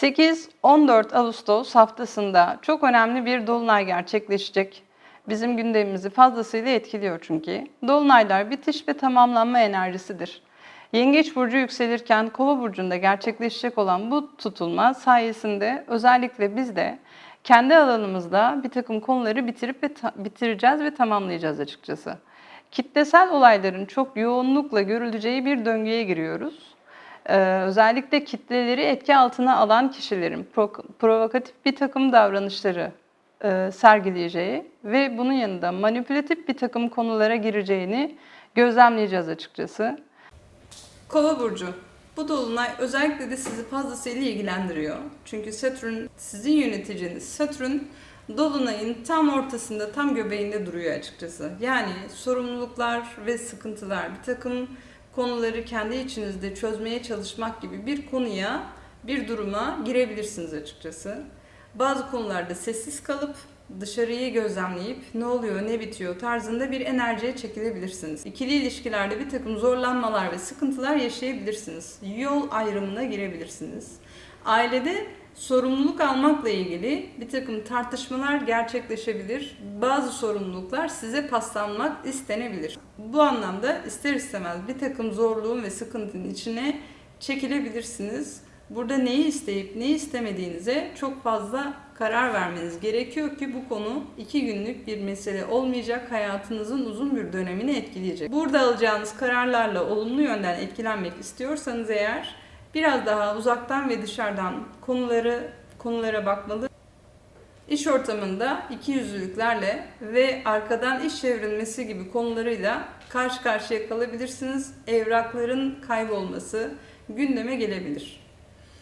8-14 Ağustos haftasında çok önemli bir dolunay gerçekleşecek. Bizim gündemimizi fazlasıyla etkiliyor çünkü. Dolunaylar bitiş ve tamamlanma enerjisidir. Yengeç burcu yükselirken Kova burcunda gerçekleşecek olan bu tutulma sayesinde özellikle biz de kendi alanımızda bir takım konuları bitirip ve bitireceğiz ve tamamlayacağız açıkçası. Kitlesel olayların çok yoğunlukla görüleceği bir döngüye giriyoruz. Ee, özellikle kitleleri etki altına alan kişilerin pro- provokatif bir takım davranışları e, sergileyeceği ve bunun yanında manipülatif bir takım konulara gireceğini gözlemleyeceğiz açıkçası. Kova burcu. Bu dolunay özellikle de sizi fazlasıyla ilgilendiriyor. Çünkü Satürn sizin yöneticiniz. Satürn dolunayın tam ortasında, tam göbeğinde duruyor açıkçası. Yani sorumluluklar ve sıkıntılar, bir takım konuları kendi içinizde çözmeye çalışmak gibi bir konuya, bir duruma girebilirsiniz açıkçası. Bazı konularda sessiz kalıp dışarıyı gözlemleyip ne oluyor ne bitiyor tarzında bir enerjiye çekilebilirsiniz. İkili ilişkilerde bir takım zorlanmalar ve sıkıntılar yaşayabilirsiniz. Yol ayrımına girebilirsiniz. Ailede sorumluluk almakla ilgili bir takım tartışmalar gerçekleşebilir. Bazı sorumluluklar size paslanmak istenebilir. Bu anlamda ister istemez bir takım zorluğun ve sıkıntının içine çekilebilirsiniz. Burada neyi isteyip neyi istemediğinize çok fazla karar vermeniz gerekiyor ki bu konu iki günlük bir mesele olmayacak, hayatınızın uzun bir dönemini etkileyecek. Burada alacağınız kararlarla olumlu yönden etkilenmek istiyorsanız eğer biraz daha uzaktan ve dışarıdan konuları konulara bakmalı. İş ortamında iki yüzlülüklerle ve arkadan iş çevrilmesi gibi konularıyla karşı karşıya kalabilirsiniz. Evrakların kaybolması gündeme gelebilir.